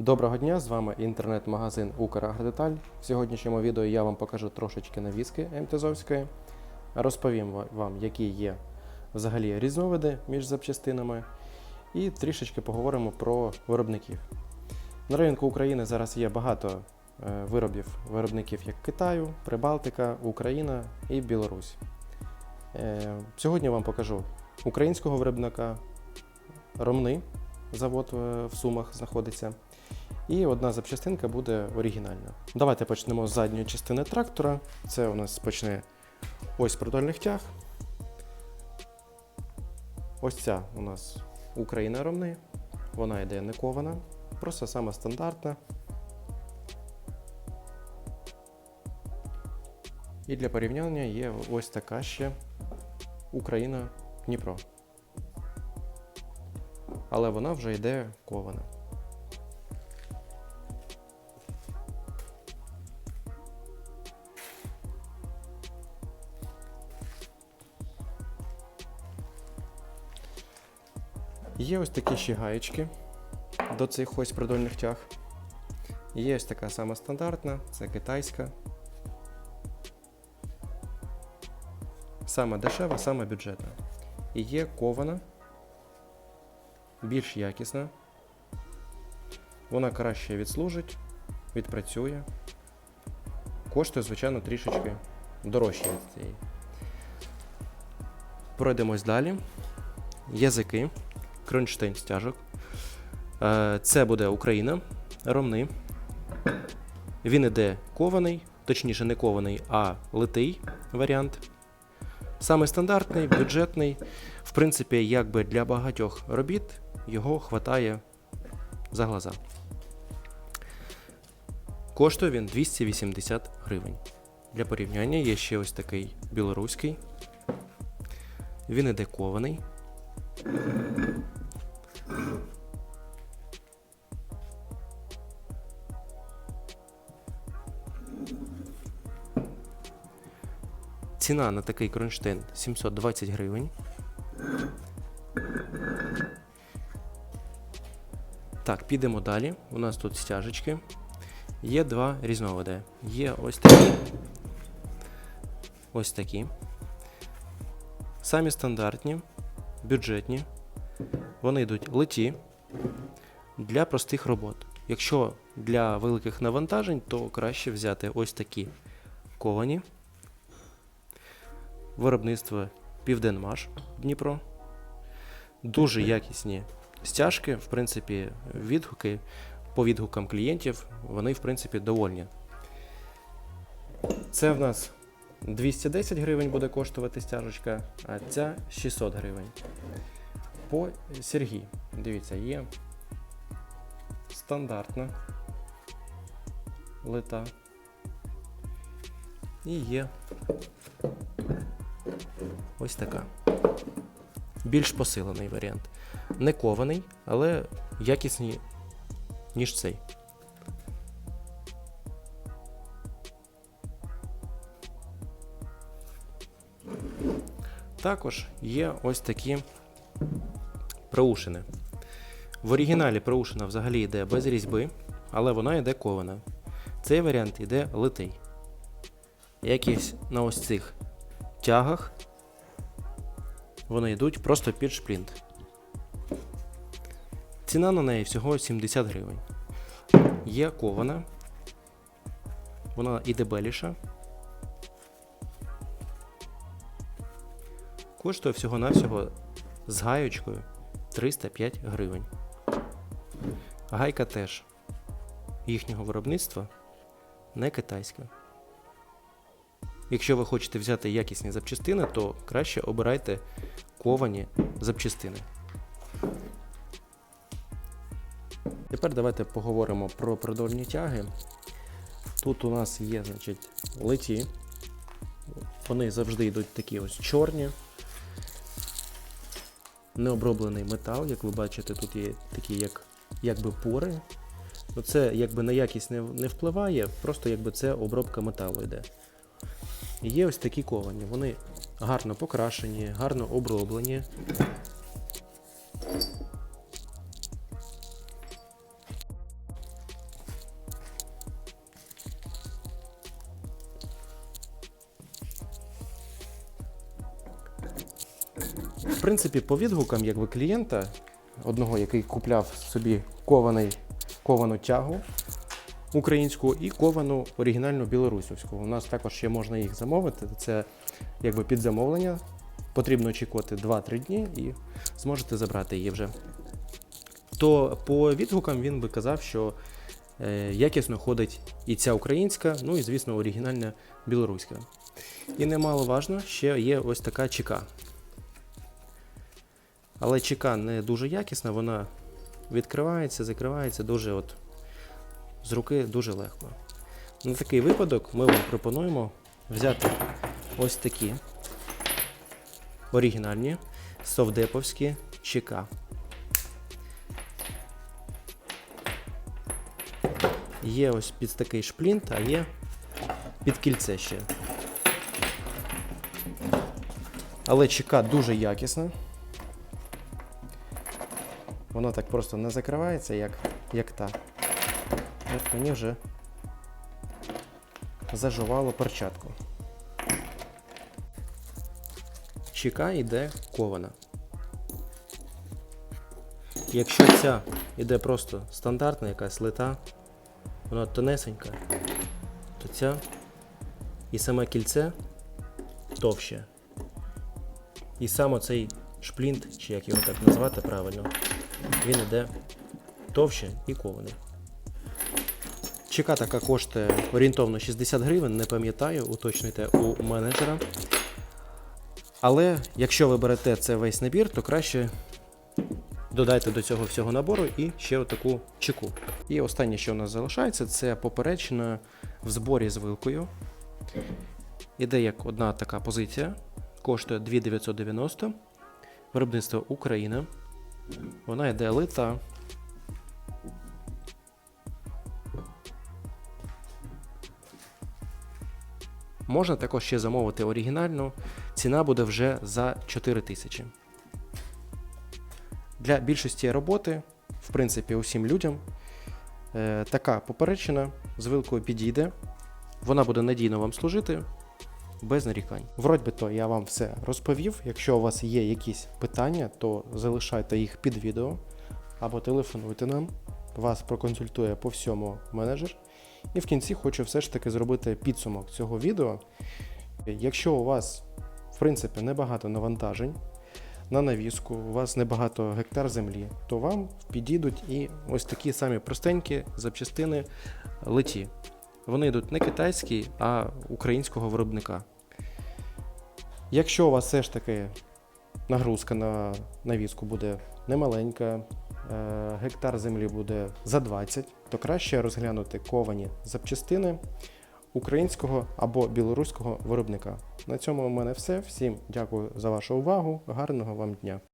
Доброго дня, з вами інтернет-магазин Украгродеталь. В сьогоднішньому відео я вам покажу трошечки навіски МТЗовської. Розповім вам, які є взагалі різновиди між запчастинами, і трішечки поговоримо про виробників. На ринку України зараз є багато е, виробів виробників як Китаю, Прибалтика, Україна і Білорусь. Е, Сьогодні вам покажу українського виробника Ромни. Завод е, в Сумах знаходиться. І одна запчастинка буде оригінальна. Давайте почнемо з задньої частини трактора. Це у нас почне ось продольних тяг. Ось ця у нас Україна ромни. Вона йде не кована, просто сама стандартна. І для порівняння є ось така ще Україна Дніпро. Але вона вже йде кована. Є ось такі ще гаєчки до цих ось продольних тяг. Є ось така сама стандартна, це китайська. Саме дешева, саме бюджетна. І є кована, більш якісна. Вона краще відслужить, відпрацює. Коштує, звичайно, трішечки дорожче від цієї. Пройдемось далі. Язики, кронштейн стяжок. Е, Це буде Україна, ромни. Він іде кований, точніше, не кований, а литий варіант. Саме стандартний, бюджетний. В принципі, якби для багатьох робіт його хватає за глаза. Коштує він 280 гривень. Для порівняння є ще ось такий білоруський. Він іде кований. Ціна на такий кронштейн 720 гривень. Так, підемо далі. У нас тут стяжечки. Є два різновиди. Є ось такі. Ось такі. Самі стандартні, бюджетні. Вони йдуть литі для простих робот. Якщо для великих навантажень, то краще взяти ось такі ковані. Виробництво Південмаш Дніпро. Дуже якісні стяжки, в принципі, відгуки по відгукам клієнтів, вони, в принципі, довольні. Це в нас 210 гривень буде коштувати стяжечка, а ця 600 гривень. По Сергій, дивіться, є стандартна лита. І є ось така. Більш посилений варіант. Не кований, але якісний, ніж цей. Також є ось такі проушини. В оригіналі проушина взагалі йде без різьби, але вона йде кована. Цей варіант йде литий. Якісь на ось цих тягах вони йдуть просто під шплінт. Ціна на неї всього 70 гривень. Є кована. Вона і дебеліша. Коштує всього-навсього з гаєчкою 305 гривень. Гайка теж їхнього виробництва не китайська. Якщо ви хочете взяти якісні запчастини, то краще обирайте ковані запчастини. Тепер давайте поговоримо про продольні тяги. Тут у нас є, значить, литі. Вони завжди йдуть такі ось чорні. Необроблений метал, як ви бачите, тут є такі як, якби пори. Ну, це якби на якість не, не впливає, просто якби це обробка металу йде. Є ось такі ковані. Вони гарно покрашені, гарно оброблені. В принципі, по відгукам, якби клієнта, одного, який купляв собі кований, ковану тягу українську і ковану оригінальну білорусівську. У нас також ще можна їх замовити. Це якби під замовлення. Потрібно очікувати 2-3 дні і зможете забрати її вже. То по відгукам він би казав, що е, якісно ходить і ця українська, ну і звісно, оригінальна білоруська. І немаловажно, ще є ось така чека. Але чека не дуже якісна, вона відкривається, закривається дуже от з руки дуже легко. На такий випадок ми вам пропонуємо взяти ось такі оригінальні совдеповські ЧК. Є ось під такий шплінт, а є під кільце ще. Але ЧК дуже якісна. Воно так просто не закривається, як, як та. От мені вже зажувало перчатку. Чека йде кована. Якщо ця йде просто стандартна якась лита, вона тонесенька, то ця і саме кільце товще. І саме цей шплінт, чи як його так назвати правильно, він іде товще і кований. Чека така коштує орієнтовно 60 гривень, не пам'ятаю, уточнюйте у менеджера. Але якщо ви берете це весь набір, то краще додайте до цього всього набору і ще отаку чеку. І останнє, що у нас залишається, це поперечина в зборі з вилкою. Іде як одна така позиція, коштує 2990. Виробництво Україна. Вона йде лита. Можна також ще замовити оригінальну. Ціна буде вже за 4 тисячі. Для більшості роботи, в принципі, усім людям, е, така поперечина з вилкою підійде. Вона буде надійно вам служити без нарікань. Вроді би то я вам все розповів. Якщо у вас є якісь питання, то залишайте їх під відео або телефонуйте нам. Вас проконсультує по всьому менеджер. І в кінці хочу все ж таки зробити підсумок цього відео. Якщо у вас, в принципі, небагато навантажень на навіску, у вас небагато гектар землі, то вам підійдуть і ось такі самі простенькі запчастини леті. Вони йдуть не китайські, а українського виробника. Якщо у вас все ж таки нагрузка на навіску буде немаленька, е, гектар землі буде за 20, то краще розглянути ковані запчастини українського або білоруського виробника. На цьому у мене все. Всім дякую за вашу увагу. Гарного вам дня!